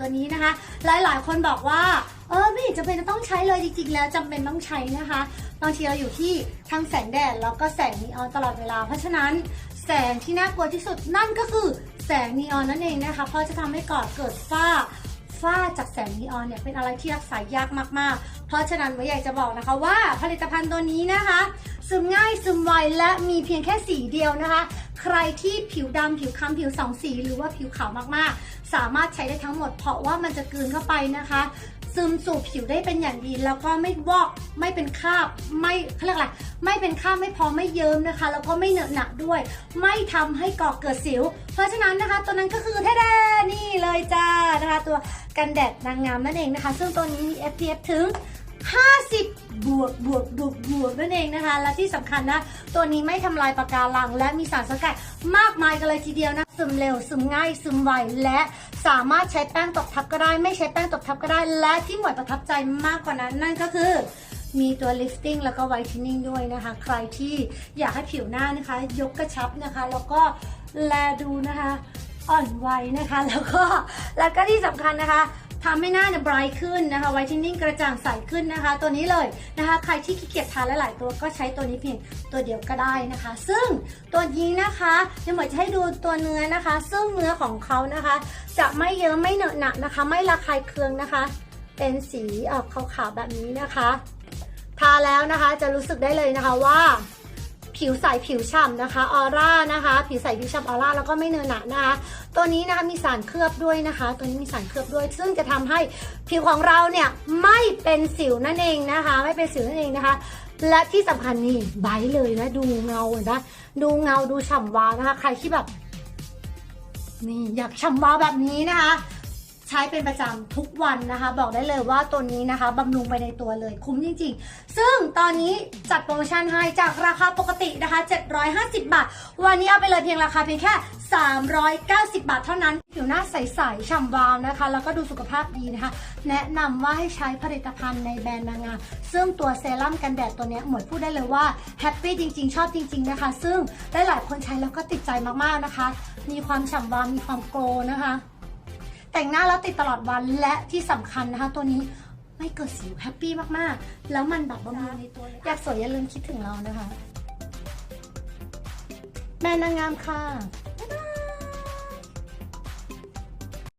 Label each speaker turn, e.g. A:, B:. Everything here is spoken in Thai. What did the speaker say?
A: ตัวนี้นะคะ หลายๆ คนบอกว่า เออไม่จำเป็นจะต้องใช้เลยจริงๆ แล้วจำเป็นต้องใช้นะคะบางทีเราอยู่ที่ทั้งแสงแดดแล้วก็แสงนีออนตลอดเวลา เพราะฉะนั้นแสงที่น่ากลัวที่สุดนั่นก็คือแสงนีออนนั่นเองนะคะ เพราะจะทำให้ก่อเกิดฝ้าฝ้าจากแสงนีออนเนี่ยเป็นอะไรที่รักษายากมากๆ เพราะฉะนั้นไว้อยากจะบอกนะคะว่าผลิตภัณฑ์ตัวนี้นะคะ ซึมง่ายซึมไวและมีเพียงแค่สีเดียวนะคะ ใครที่ผิวดำผิวคล้ำผิวสองสี หรือว่าผิวขาวมากๆ สามารถใช้ได้ทั้งหมด เพราะว่ามันจะกลืนเข้าไปนะคะ ซึมสู่ผิวได้เป็นอย่างดี แล้วก็ไม่วอกไม่เป็นคราบไม่เขาเรียกอะไรไม่เป็นคราบไม่พอไม่เยิ้มนะคะ แล้วก็ไม่เหนอะหนะด้วย ไม่ทำให้ก่อเกิดสิว เพราะฉะนั้นนะคะ ตัวนั้นก็คือแท้ๆนี่เลยจ้านะคะ ตัวกันแดดนางงามนั่นเองนะคะ ซึ่งตัวนี้มี SPF ถึง 50 บวกบวกบวกบวกนั่นเองนะคะ และที่สำคัญนะ ตัวนี้ไม่ทำลายปะการัง และมีสารสกัดมากมายกันเลยทีเดียวนะซึมเร็วซึมง่ายซึมไวและสามารถใช้แป้งตบทับก็ได้ ไม่ใช้แป้งตบทับก็ได้ และที่หมวยประทับใจมากกว่านั้น นั่นก็คือมีตัว lifting แล้วก็ whitening ด้วยนะคะ ใครที่อยากให้ผิวหน้านะคะ ยกกระชับนะคะ แล้วก็แลดูนะคะ อ่อนวัยนะคะ แล้วก็แล้วก็ที่สำคัญนะคะ ทำให้หน้าเนี่ย bright ขึ้นนะคะ whitening กระจ่างใสขึ้นนะคะ ตัวนี้เลยนะคะใครที่ขี้เกียจทาหลายๆตัวก็ใช้ตัวนี้เพียงตัวเดียวก็ได้นะคะ ซึ่งตัวนี้นะคะเดี๋ยวหมวยจะให้ดูตัวเนื้อนะคะ ซึ่งเนื้อของเขานะคะ จะไม่เยอะไม่เหนอะหนะนะคะ ไม่ระคายเคืองนะคะ เป็นสีออกขาวๆแบบนี้นะคะ ทาแล้วนะคะจะรู้สึกได้เลยนะคะว่า ผิวใสผิวฉ่ำนะคะออร่านะคะ ผิวใสผิวฉ่ำออร่าแล้วก็ไม่เนื้อหนะนะคะ ตัวนี้นะคะมีสารเคลือบด้วยนะคะ ตัวนี้มีสารเคลือบด้วย ซึ่งจะทำให้ผิวของเราเนี่ยไม่เป็นสิวนั่นเองนะคะ ไม่เป็นสิวนั่นเองนะคะ และที่สำคัญนี่ไบเลยนะดูเงาเห็นปะดูเงาดูฉ่ำวาวนะคะ ใครที่แบบนี่อยากฉ่ำวาวแบบนี้นะคะ ใช้เป็นประจำทุกวันนะคะ บอกได้เลยว่าตัวนี้นะคะบำรุงไปในตัวเลยคุ้มจริง ๆ ซึ่งตอนนี้จัดโปรโมชั่นให้จากราคาปกตินะคะ 750 บาท วันนี้เอาไปเลยเพียงราคาเพียงแค่ 390 บาทเท่านั้น ผิวหน้าใสๆฉ่ำวาวนะคะ แล้วก็ดูสุขภาพดีนะคะ แนะนำว่าให้ใช้ผลิตภัณฑ์ในแบรนด์นางงามซึ่งตัวเซรั่มกันแดดตัวนี้หมวยพูดได้เลยว่าแฮปปี้จริง ๆ ชอบจริง ๆนะคะ ซึ่งได้หลายคนใช้แล้วก็ติดใจมากๆนะคะ มีความฉ่ำวาวมีความโกล์นะคะ แต่งหน้าแล้วติดตลอดวันและที่สำคัญนะคะ ตัวนี้ไม่เกิดสิวแฮปปี้มากๆ แล้วมันแบบบำรุงในตัวเลยอยากสวยอย่าลืมคิดถึงเรานะคะ แม่นางงามค่ะ